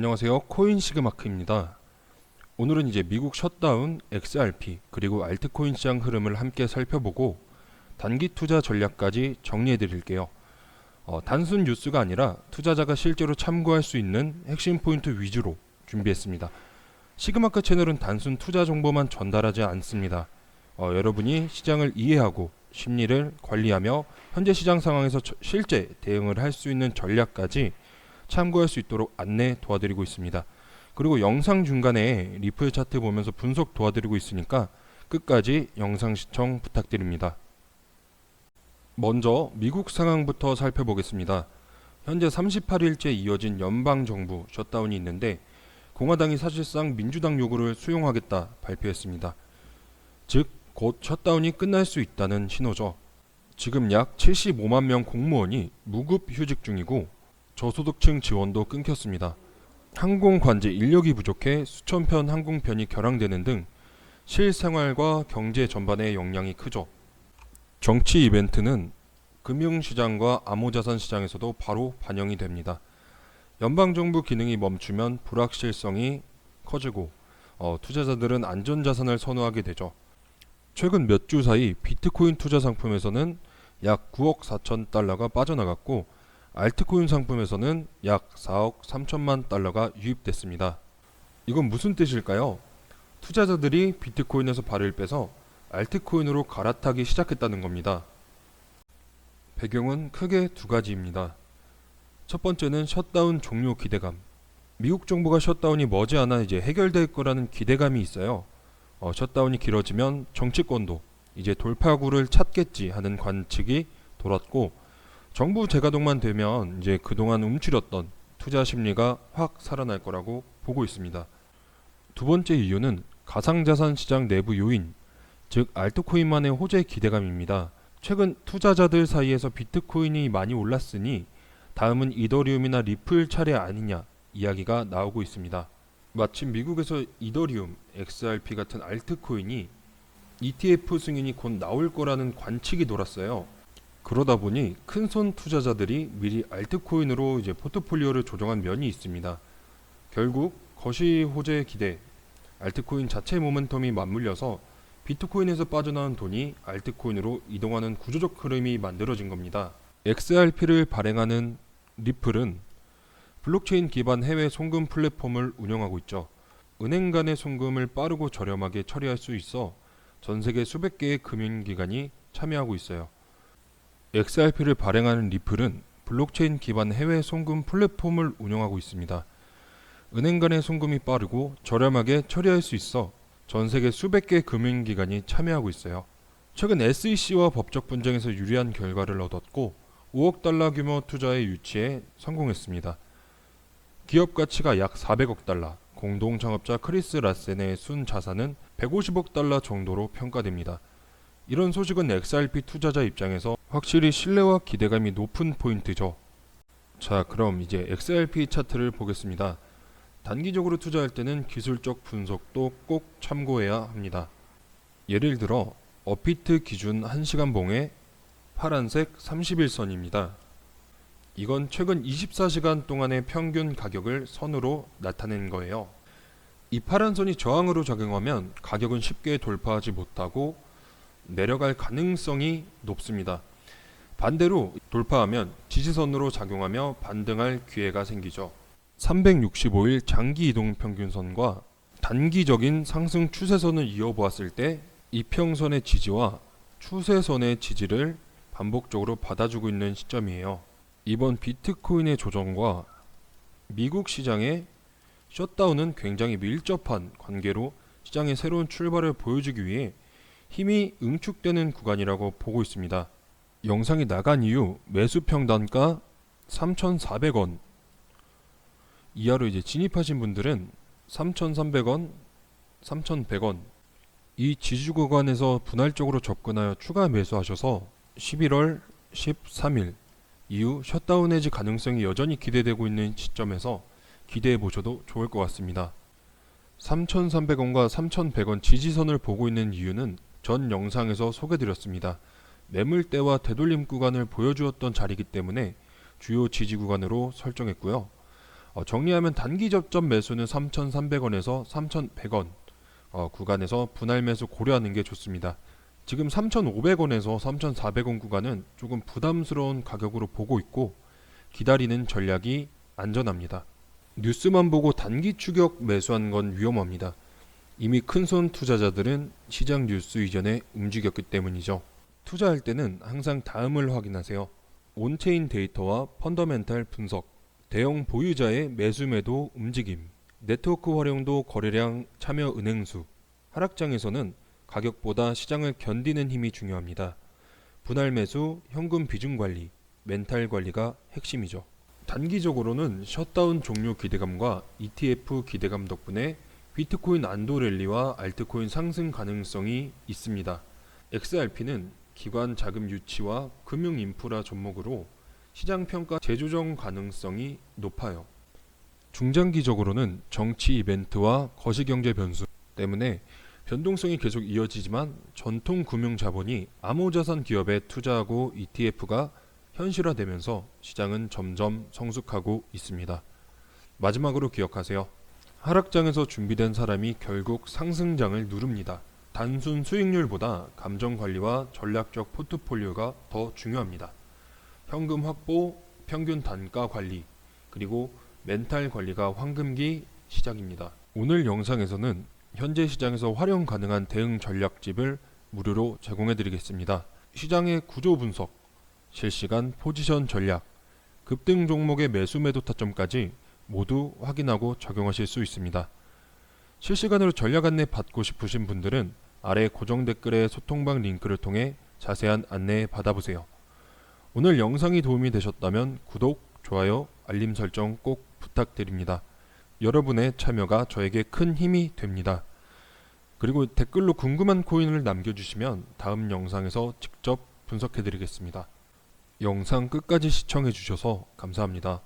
안녕하세요. 코인 시그마크입니다. 오늘은 이제 미국 셧다운, XRP, 그리고 알트코인 시장 흐름을 함께 살펴보고 단기 투자 전략까지 정리해 드릴게요. 어, 단순 뉴스가 아니라 투자자가 실제로 참고할 수 있는 핵심 포인트 위주로 준비했습니다. 시그마크 채널은 단순 투자 정보만 전달하지 않습니다. 어, 여러분이 시장을 이해하고 심리를 관리하며 현재 시장 상황에서 처- 실제 대응을 할 수 있는 전략까지 참고할 수 있도록 안내 도와드리고 있습니다. 그리고 영상 중간에 리플 차트 보면서 분석 도와드리고 있으니까 끝까지 영상 시청 부탁드립니다. 먼저 미국 상황부터 살펴보겠습니다. 현재 38일째 이어진 연방 정부 셧다운이 있는데 공화당이 사실상 민주당 요구를 수용하겠다 발표했습니다. 즉, 곧 셧다운이 끝날 수 있다는 신호죠. 지금 약 75만 명 공무원이 무급 휴직 중이고 저소득층 지원도 끊겼습니다. 항공 관제 인력이 부족해 수천 편 항공편이 결항되는 등 실생활과 경제 전반에 영향이 크죠. 정치 이벤트는 금융시장과 암호자산 시장에서도 바로 반영이 됩니다. 연방정부 기능이 멈추면 불확실성이 커지고 어, 투자자들은 안전자산을 선호하게 되죠. 최근 몇 주 사이 비트코인 투자 상품에서는 약 9억 4천 달러가 빠져나갔고 알트코인 상품에서는 약 4억 3천만 달러가 유입됐습니다. 이건 무슨 뜻일까요? 투자자들이 비트코인에서 발을 빼서 알트코인으로 갈아타기 시작했다는 겁니다. 배경은 크게 두 가지입니다. 첫 번째는 셧다운 종료 기대감. 미국 정부가 셧다운이 머지않아 이제 해결될 거라는 기대감이 있어요. 어, 셧다운이 길어지면 정치권도 이제 돌파구를 찾겠지 하는 관측이 돌았고 정부 재가동만 되면 이제 그동안 움츠렸던 투자 심리가 확 살아날 거라고 보고 있습니다. 두 번째 이유는 가상자산 시장 내부 요인, 즉 알트코인만의 호재 기대감입니다. 최근 투자자들 사이에서 비트코인이 많이 올랐으니 다음은 이더리움이나 리플 차례 아니냐 이야기가 나오고 있습니다. 마침 미국에서 이더리움, XRP 같은 알트코인이 ETF 승인이 곧 나올 거라는 관측이 돌았어요. 그러다 보니 큰손 투자자들이 미리 알트코인으로 이제 포트폴리오를 조정한 면이 있습니다. 결국 거시 호재 기대, 알트코인 자체 모멘텀이 맞물려서 비트코인에서 빠져나온 돈이 알트코인으로 이동하는 구조적 흐름이 만들어진 겁니다. XRP를 발행하는 리플은 블록체인 기반 해외 송금 플랫폼을 운영하고 있죠. 은행 간의 송금을 빠르고 저렴하게 처리할 수 있어 전 세계 수백 개의 금융기관이 참여하고 있어요. XRP를 발행하는 리플은 블록체인 기반 해외 송금 플랫폼을 운영하고 있습니다. 은행 간의 송금이 빠르고 저렴하게 처리할 수 있어 전 세계 수백 개 금융기관이 참여하고 있어요. 최근 SEC와 법적 분쟁에서 유리한 결과를 얻었고 5억 달러 규모 투자에 유치에 성공했습니다. 기업 가치가 약 400억 달러, 공동 창업자 크리스 라센의 순 자산은 150억 달러 정도로 평가됩니다. 이런 소식은 XRP 투자자 입장에서 확실히 신뢰와 기대감이 높은 포인트죠. 자, 그럼 이제 XRP 차트를 보겠습니다. 단기적으로 투자할 때는 기술적 분석도 꼭 참고해야 합니다. 예를 들어 어피트 기준 1시간 봉의 파란색 31선입니다. 이건 최근 24시간 동안의 평균 가격을 선으로 나타낸 거예요. 이 파란 선이 저항으로 작용하면 가격은 쉽게 돌파하지 못하고 내려갈 가능성이 높습니다. 반대로 돌파하면 지지선으로 작용하며 반등할 기회가 생기죠. 365일 장기 이동 평균선과 단기적인 상승 추세선을 이어보았을 때 이평선의 지지와 추세선의 지지를 반복적으로 받아주고 있는 시점이에요. 이번 비트코인의 조정과 미국 시장의 셧다운은 굉장히 밀접한 관계로 시장의 새로운 출발을 보여주기 위해 힘이 응축되는 구간이라고 보고 있습니다. 영상이 나간 이후 매수 평단가 3,400원 이하로 이제 진입하신 분들은 3,300원, 3,100원 이 지지 구간에서 분할적으로 접근하여 추가 매수하셔서 11월 13일 이후 셧다운 해지 가능성이 여전히 기대되고 있는 시점에서 기대해 보셔도 좋을 것 같습니다. 3,300원과 3,100원 지지선을 보고 있는 이유는 전 영상에서 소개드렸습니다. 매물대와 되돌림 구간을 보여주었던 자리이기 때문에 주요 지지 구간으로 설정했고요. 어, 정리하면 단기 접점 매수는 3,300원에서 3,100원 어, 구간에서 분할 매수 고려하는 게 좋습니다. 지금 3,500원에서 3,400원 구간은 조금 부담스러운 가격으로 보고 있고 기다리는 전략이 안전합니다. 뉴스만 보고 단기 추격 매수한 건 위험합니다. 이미 큰 손 투자자들은 시장 뉴스 이전에 움직였기 때문이죠. 투자할 때는 항상 다음을 확인하세요. 온체인 데이터와 펀더멘탈 분석, 대형 보유자의 매수 매도 움직임, 네트워크 활용도 거래량 참여 은행수, 하락장에서는 가격보다 시장을 견디는 힘이 중요합니다. 분할 매수, 현금 비중 관리, 멘탈 관리가 핵심이죠. 단기적으로는 셧다운 종료 기대감과 ETF 기대감 덕분에 비트코인 안도 랠리와 알트코인 상승 가능성이 있습니다. XRP는 기관 자금 유치와 금융 인프라 종목으로 시장 평가 재조정 가능성이 높아요. 중장기적으로는 정치 이벤트와 거시경제 변수 때문에 변동성이 계속 이어지지만 전통 금융 자본이 암호자산 기업에 투자하고 ETF가 현실화되면서 시장은 점점 성숙하고 있습니다. 마지막으로 기억하세요. 하락장에서 준비된 사람이 결국 상승장을 누릅니다. 단순 수익률보다 감정 관리와 전략적 포트폴리오가 더 중요합니다. 현금 확보, 평균 단가 관리, 그리고 멘탈 관리가 황금기 시작입니다. 오늘 영상에서는 현재 시장에서 활용 가능한 대응 전략집을 무료로 제공해 드리겠습니다. 시장의 구조 분석, 실시간 포지션 전략, 급등 종목의 매수 매도 타점까지 모두 확인하고 적용하실 수 있습니다. 실시간으로 전략 안내 받고 싶으신 분들은 아래 고정 댓글의 소통방 링크를 통해 자세한 안내 받아보세요. 오늘 영상이 도움이 되셨다면 구독, 좋아요, 알림 설정 꼭 부탁드립니다. 여러분의 참여가 저에게 큰 힘이 됩니다. 그리고 댓글로 궁금한 코인을 남겨주시면 다음 영상에서 직접 분석해드리겠습니다. 영상 끝까지 시청해주셔서 감사합니다.